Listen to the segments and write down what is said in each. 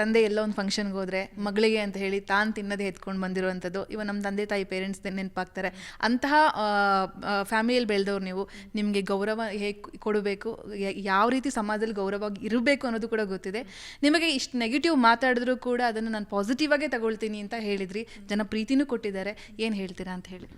ತಂದೆ ಎಲ್ಲೋ ಒಂದು ಫಂಕ್ಷನ್ಗೆ ಹೋದರೆ ಮಗಳಿಗೆ ಅಂತ ಹೇಳಿ ತಾನು ತಿನ್ನದೇ ಎತ್ಕೊಂಡು ಬಂದಿರುವಂಥದ್ದು ಇವ ನಮ್ಮ ತಂದೆ ತಾಯಿ ಪೇರೆಂಟ್ಸ್ ನೆನಪಾಗ್ತಾರೆ. ಅಂತಹ ಫ್ಯಾಮಿಲಿಯಲ್ಲಿ ಬೆಳೆದವ್ರು ನೀವು ನಿಮಗೆ ಗೌರವ ಹೇಗೆ ಕೊಡಬೇಕು ಯಾವ ರೀತಿ ಸಮಾಜದಲ್ಲಿ ಗೌರವವಾಗಿ ಇರಬೇಕು ಅನ್ನೋದು ಕೂಡ ಗೊತ್ತಿದೆ. ನಿಮಗೆ ಇಷ್ಟು ನೆಗೆಟಿವ್ ಮಾತಾಡಿದ್ರು ಕೂಡ ಅದನ್ನು ನಾನು ಪಾಸಿಟಿವ್ ಆಗೇ ತಗೊಳ್ತೀನಿ ಅಂತ ಹೇಳಿದ್ರಿ, ಜನ ಪ್ರೀತಿನೂ ಕೊಟ್ಟಿದ್ದಾರೆ. ಏನು ಹೇಳ್ತೀರಾ ಅಂತ ಹೇಳಿ.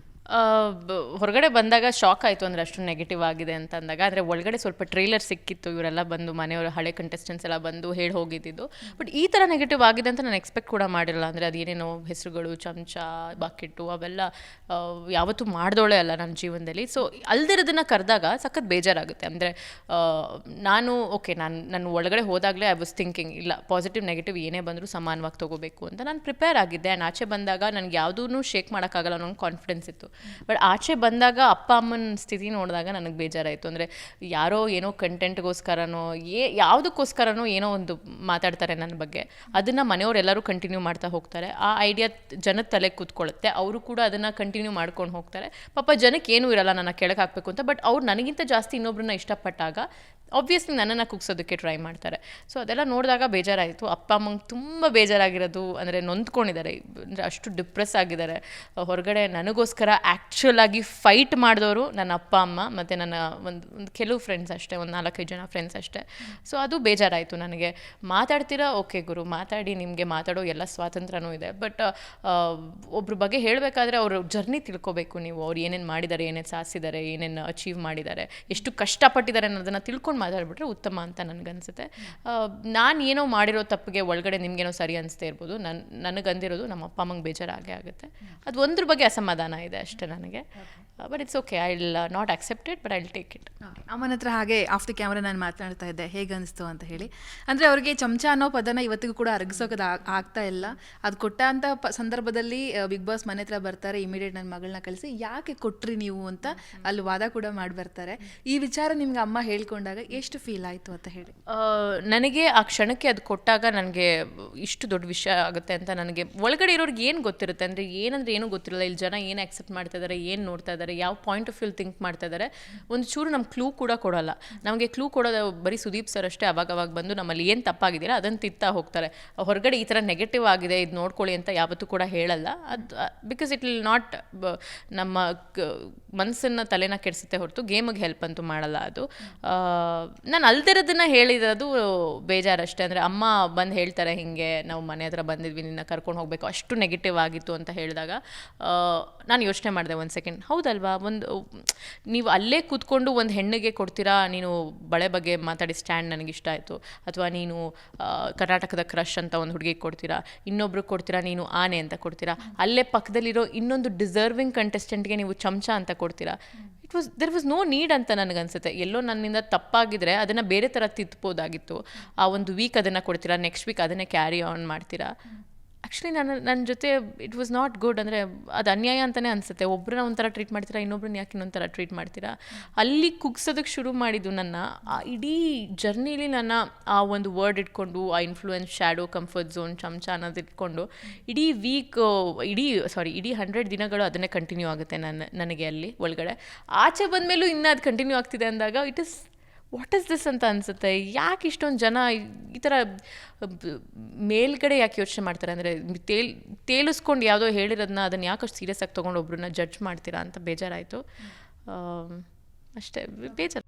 ಹೊರಗಡೆ ಬಂದಾಗ ಶಾಕ್ ಆಯಿತು ಅಂದರೆ ಅಷ್ಟು ನೆಗೆಟಿವ್ ಆಗಿದೆ ಅಂತ ಅಂದಾಗ, ಆದರೆ ಒಳಗಡೆ ಸ್ವಲ್ಪ ಟ್ರೇಲರ್ ಸಿಕ್ಕಿತ್ತು, ಇವರೆಲ್ಲ ಬಂದು ಮನೆಯವರು, ಹಳೆ ಕಂಟೆಸ್ಟೆಂಟ್ಸ್ ಎಲ್ಲ ಬಂದು ಹೇಳಿ ಹೋಗಿದ್ದಿದ್ದು. ಬಟ್ ಈ ಥರ ನೆಗೆಟಿವ್ ಆಗಿದೆ ಅಂತ ನಾನು ಎಕ್ಸ್ಪೆಕ್ಟ್ ಕೂಡ ಮಾಡಿರಲ್ಲ. ಅಂದರೆ ಅದೇನೇನೋ ಹೆಸರುಗಳು, ಚಮಚ ಬಾಕೆಟ್ಟು ಅವೆಲ್ಲ ಯಾವತ್ತೂ ಮಾಡ್ದೋಳೆ ಅಲ್ಲ ನನ್ನ ಜೀವನದಲ್ಲಿ. ಸೊ ಅಲ್ದಿರೋದನ್ನ ಕರೆದಾಗ ಸಖತ್ ಬೇಜಾರಾಗುತ್ತೆ. ಅಂದರೆ ನಾನು ಓಕೆ ನಾನು ನನ್ನ ಒಳಗಡೆ ಹೋದಾಗಲೇ ಐ ವಾಸ್ ಥಿಂಕಿಂಗ್ ಇಲ್ಲ ಪಾಸಿಟಿವ್ ನೆಗೆಟಿವ್ ಏನೇ ಬಂದರೂ ಸಮಾನವಾಗಿ ತೊಗೋಬೇಕು ಅಂತ ನಾನು ಪ್ರಿಪೇರ್ ಆಗಿದ್ದೆ. ಆ್ಯಂಡ್ ಆಚೆ ಬಂದಾಗ ನನಗೆ ಯಾವುದೂ ಶೇಕ್ ಮಾಡೋಕ್ಕಾಗಲ್ಲ ಅನ್ನೋ ಕಾನ್ಫಿಡೆನ್ಸ್ ಇತ್ತು. ಬಟ್ ಆಚೆ ಬಂದಾಗ ಅಪ್ಪ ಅಮ್ಮನ ಸ್ಥಿತಿ ನೋಡಿದಾಗ ನನಗೆ ಬೇಜಾರಾಯಿತು. ಅಂದರೆ ಯಾರೋ ಏನೋ ಕಂಟೆಂಟ್ಗೋಸ್ಕರನೋ ಏ ಯಾವುದಕ್ಕೋಸ್ಕರನೋ ಏನೋ ಒಂದು ಮಾತಾಡ್ತಾರೆ ನನ್ನ ಬಗ್ಗೆ. ಅದನ್ನು ಮನೆಯವರೆಲ್ಲರೂ ಕಂಟಿನ್ಯೂ ಮಾಡ್ತಾ ಹೋಗ್ತಾರೆ. ಆ ಐಡಿಯಾ ಜನದ ತಲೆ ಕೂತ್ಕೊಳ್ಳುತ್ತೆ. ಅವರು ಕೂಡ ಅದನ್ನು ಕಂಟಿನ್ಯೂ ಮಾಡ್ಕೊಂಡು ಹೋಗ್ತಾರೆ. ಪಾಪ ಜನಕ್ಕೆ ಏನೂ ಇರಲ್ಲ ನನ್ನ ಕೆಳಗೆ ಹಾಕಬೇಕು ಅಂತ. ಬಟ್ ಅವ್ರು ನನಗಿಂತ ಜಾಸ್ತಿ ಇನ್ನೊಬ್ಬರನ್ನ ಇಷ್ಟಪಟ್ಟಾಗ ಆಬ್ವಿಯಸ್ಲಿ ನನ್ನನ್ನು ಕುಗ್ಸೋದಕ್ಕೆ ಟ್ರೈ ಮಾಡ್ತಾರೆ. ಸೊ ಅದೆಲ್ಲ ನೋಡಿದಾಗ ಬೇಜಾರಾಯಿತು. ಅಪ್ಪ ಅಮ್ಮಂಗೆ ತುಂಬ ಬೇಜಾರಾಗಿರೋದು ಅಂದರೆ ನೊಂದ್ಕೊಂಡಿದ್ದಾರೆ. ಅಂದರೆ ಅಷ್ಟು ಡಿಪ್ರೆಸ್ ಆಗಿದ್ದಾರೆ. ಹೊರಗಡೆ ನನಗೋಸ್ಕರ ಆ್ಯಕ್ಚುಲ್ ಆಗಿ ಫೈಟ್ ಮಾಡಿದವರು ನನ್ನ ಅಪ್ಪ, ಅಮ್ಮ ಮತ್ತು ನನ್ನ ಒಂದು ಒಂದು ಕೆಲವು ಫ್ರೆಂಡ್ಸ್ ಅಷ್ಟೇ, ಒಂದು ನಾಲ್ಕೈದು ಜನ ಫ್ರೆಂಡ್ಸ್ ಅಷ್ಟೇ. ಸೊ ಅದು ಬೇಜಾರಾಯಿತು ನನಗೆ. ಮಾತಾಡ್ತೀರಾ? ಓಕೆ ಗುರು, ಮಾತಾಡಿ, ನಿಮಗೆ ಮಾತಾಡೋ ಎಲ್ಲ ಸ್ವಾತಂತ್ರ್ಯನೂ ಇದೆ. ಬಟ್ ಒಬ್ರ ಬಗ್ಗೆ ಹೇಳಬೇಕಾದ್ರೆ ಅವರು ಜರ್ನಿ ತಿಳ್ಕೊಬೇಕು ನೀವು. ಅವ್ರು ಏನೇನು ಮಾಡಿದ್ದಾರೆ, ಏನೇನು ಸಾಧಿಸಿದ್ದಾರೆ, ಏನೇನು ಅಚೀವ್ ಮಾಡಿದ್ದಾರೆ, ಎಷ್ಟು ಕಷ್ಟಪಟ್ಟಿದ್ದಾರೆ ಅನ್ನೋದನ್ನು ತಿಳ್ಕೊಂಡು ಮಾತಾಡ್ಬಿಟ್ರೆ ಉತ್ತಮ ಅಂತ ನನಗನ್ಸುತ್ತೆ. ನಾನು ಏನೋ ಮಾಡಿರೋ ತಪ್ಪಿಗೆ ಒಳಗಡೆ ನಿಮಗೇನೋ ಸರಿ ಅನಿಸ್ತೇ ಇರ್ಬೋದು. ನನ್ನ ನನಗಂದಿರೋದು ನಮ್ಮ ಅಪ್ಪ ಅಮ್ಮಂಗೆ ಬೇಜಾರಾಗೇ ಆಗುತ್ತೆ. ಅದು ಒಂದ್ರ ಬಗ್ಗೆ ಅಸಮಾಧಾನ ಇದೆ ಅಷ್ಟೇ ನನಗೆ. But it's okay I will not accepted but I take it ಅಮ್ಮನ ಹತ್ರ ಹಾಗೆ ಆಫ್ ದಿ ಕ್ಯಾಮ್ರಾ ನಾನು ಮಾತನಾಡ್ತಾ ಇದ್ದೆ. ಹೇಗೆ ಅನಿಸ್ತು ಅಂತ ಹೇಳಿ. ಅಂದರೆ ಅವ್ರಿಗೆ ಚಮಚ ಅನ್ನೋ ಪದನ ಇವತ್ತಿಗೂ ಕೂಡ ಅರಗಿಸೋಕೆ ಆಗ್ತಾ ಇಲ್ಲ. ಅದು ಕೊಟ್ಟ ಅಂತ ಸಂದರ್ಭದಲ್ಲಿ ಬಿಗ್ ಬಾಸ್ ಮನೆ ಹತ್ರ ಬರ್ತಾರೆ ಇಮಿಡಿಯೇಟ್ ನನ್ನ ಮಗಳನ್ನ ಕಳಿಸಿ, ಯಾಕೆ ಕೊಟ್ರಿ ನೀವು? ಅಂತ ಅಲ್ಲಿ ವಾದ ಕೂಡ ಮಾಡಿ ಬರ್ತಾರೆ ಈ ವಿಚಾರ ನಿಮ್ಗೆ ಅಮ್ಮ ಹೇಳ್ಕೊಂಡಾಗ ಎಷ್ಟು ಫೀಲ್ ಆಯಿತು ಅಂತ ಹೇಳಿ? ನನಗೆ ಆ ಕ್ಷಣಕ್ಕೆ ಅದು ಕೊಟ್ಟಾಗ ನನಗೆ ಇಷ್ಟು ದೊಡ್ಡ ವಿಷಯ ಆಗುತ್ತೆ ಅಂತ ನನಗೆ, ಒಳಗಡೆ ಇರೋರಿಗೆ ಏನು ಗೊತ್ತಿರುತ್ತೆ? ಅಂದರೆ ಏನಂದ್ರೆ ಏನೂ ಗೊತ್ತಿರಲ್ಲ. ಇಲ್ಲಿ ಜನ ಏನು ಆಕ್ಸೆಪ್ಟ್ ಮಾಡ್ತಾ ಇದ್ದಾರೆ ಏನು ನೋಡ್ತಾ ಇದ್ದಾರೆ ಯಾವ ಪಾಯಿಂಟ್ ಆಫ್ ವ್ಯೂ ಥಿಂಕ್ ಮಾಡ್ತಾ ಇದ್ದಾರೆ ಒಂದು ಚೂರು ನಮ್ಮ ಕ್ಲೂ ಕೂಡ ಕೊಡಲ್ಲ. ನಮಗೆ ಕ್ಲೂ ಕೊಡೋದು ಬರೀ ಸುದೀಪ್ ಸರ್ ಅಷ್ಟೇ ಅವಾಗ ಅವಾಗ ಬಂದು ನಮ್ಮಲ್ಲಿ ಏನು ತಪ್ಪಾಗಿದೆಯಲ್ಲ ಅದನ್ನು ತಿತ್ತಾ ಹೋಗ್ತಾರೆ. ಹೊರಗಡೆ ಈ ಥರ ನೆಗೆಟಿವ್ ಆಗಿದೆ, ಇದು ನೋಡ್ಕೊಳ್ಳಿ ಅಂತ ಯಾವತ್ತೂ ಕೂಡ ಹೇಳಲ್ಲ. ಅದು ಬಿಕಾಸ್ ಇಟ್ ವಿಲ್ ನಾಟ್ ನಮ್ಮ ಮನಸ್ಸನ್ನು ತಲೆನ ಕೆಡಿಸುತ್ತೆ ಹೊರತು ಗೇಮಿಗೆ ಹೆಲ್ಪ್ ಅಂತೂ ಮಾಡಲ್ಲ ಅದು. ನಾನು ಅಲ್ದಿರೋದನ್ನ ಹೇಳಿರೋದು ಬೇಜಾರಷ್ಟೇ. ಅಂದರೆ ಅಮ್ಮ ಬಂದು ಹೇಳ್ತಾರೆ ಹಿಂಗೆ, ನಾವು ಮನೆ ಹತ್ರ ಬಂದಿದ್ವಿ, ನಿನ್ನ ಕರ್ಕೊಂಡು ಹೋಗಬೇಕು. ಅಷ್ಟು ನೆಗೆಟಿವ್ ಆಗಿತ್ತು ಅಂತ ಹೇಳಿದಾಗ ನಾನು ಯೋಚನೆ ಮಾಡಿದೆ ಒಂದು ಸೆಕೆಂಡ್ ಹೌದಲ್ವಾ? ಒಂದು, ನೀವು ಅಲ್ಲೇ ಕೂತ್ಕೊಂಡು ಒಂದು ಹೆಣ್ಣಿಗೆ ಕೊಡ್ತೀರಾ? ನೀನು ಬಳೆ ಬಗ್ಗೆ ಮಾತಾಡಿ ಸ್ಟ್ಯಾಂಡ್ ನನಗೆ ಇಷ್ಟ ಆಯಿತು. ಅಥವಾ ನೀನು ಕರ್ನಾಟಕದ ಕ್ರಶ್ ಅಂತ ಒಂದು ಹುಡುಗಿಗೆ ಕೊಡ್ತೀರಾ? ಇನ್ನೊಬ್ರಿಗೆ ಕೊಡ್ತೀರಾ? ನೀನು ಆನೆ ಅಂತ ಕೊಡ್ತೀರಾ? ಅಲ್ಲೇ ಪಕ್ಕದಲ್ಲಿರೋ ಇನ್ನೊಂದು ಡಿಸರ್ವಿಂಗ್ ಕಂಟೆಸ್ಟೆಂಟ್ಗೆ ನೀವು ಚಮಚ ಅಂತ ಕೊಡ್ತೀರಾ? It was there was no need ಅಂತ ನನಗನ್ಸುತ್ತೆ. ಎಲ್ಲೋ ನನ್ನಿಂದ ತಪ್ಪಾಗಿದ್ರೆ ಅದನ್ನು ಬೇರೆ ಥರ ತಿದ್ಬೋದಾಗಿತ್ತು. ಆ ಒಂದು ವೀಕ್ ಅದನ್ನು ಕೊಡ್ತೀರಾ ನೆಕ್ಸ್ಟ್ ವೀಕ್ ಅದನ್ನೇ ಕ್ಯಾರಿ ಆನ್ ಮಾಡ್ತೀರಾ. ಆ್ಯಕ್ಚುಲಿ ನನ್ನ ನನ್ನ ಜೊತೆ ಇಟ್ ವಾಸ್ ನಾಟ್ ಗುಡ್ ಅಂದರೆ ಅದು ಅನ್ಯಾಯ ಅಂತಲೇ ಅನಿಸುತ್ತೆ. ಒಬ್ಬರನ್ನ ಒಂಥರ ಟ್ರೀಟ್ ಮಾಡ್ತೀರಾ, ಇನ್ನೊಬ್ರನ್ನ ಯಾಕೆ ಇನ್ನೊಂಥರ ಟ್ರೀಟ್ ಮಾಡ್ತೀರಾ? ಅಲ್ಲಿ ಕುಗ್ಸೋದಕ್ಕೆ ಶುರು ಮಾಡಿದ್ದು ನನ್ನ, ಆ ಇಡೀ ಜರ್ನಿಲಿ ನನ್ನ ಆ ಒಂದು ವರ್ಡ್ ಇಟ್ಕೊಂಡು, ಆ ಇನ್ಫ್ಲೂಯೆನ್ಸ್ ಶ್ಯಾಡೋ ಕಂಫರ್ಟ್ ಝೋನ್ ಚಮಚ ಅನ್ನೋದು ಇಟ್ಕೊಂಡು, ಇಡೀ ವೀಕ್ ಇಡೀ ಸಾರಿ ಇಡೀ ಹಂಡ್ರೆಡ್ ದಿನಗಳು ಅದನ್ನೇ ಕಂಟಿನ್ಯೂ ಆಗುತ್ತೆ ನನ್ನ, ನನಗೆ ಅಲ್ಲಿ ಒಳಗಡೆ. ಆಚೆ ಬಂದಮೇಲೂ ಇನ್ನೂ ಅದು ಕಂಟಿನ್ಯೂ ಆಗ್ತಿದೆ ಅಂದಾಗ it is what is this ಅಂತ ಅನಿಸುತ್ತೆ? ಯಾಕೆ ಇಷ್ಟೊಂದು ಜನ ಈ ಥರ ಮೇಲ್ಗಡೆ ಯಾಕೆ ಯೋಚನೆ ಮಾಡ್ತಾರೆ? ಅಂದರೆ ತೇಲ್ ತೇಲಿಸ್ಕೊಂಡು ಯಾವುದೋ ಹೇಳಿರೋದನ್ನ ಅದನ್ನು ಯಾಕೆ ಅಷ್ಟು ಸೀರಿಯಸ್ ಆಗಿ ತೊಗೊಂಡು ಒಬ್ಬರನ್ನ ಜಡ್ಜ್ ಮಾಡ್ತೀರಾ ಅಂತ ಬೇಜಾರಾಯಿತು. ಅಷ್ಟೇ ಬೇಜಾರು.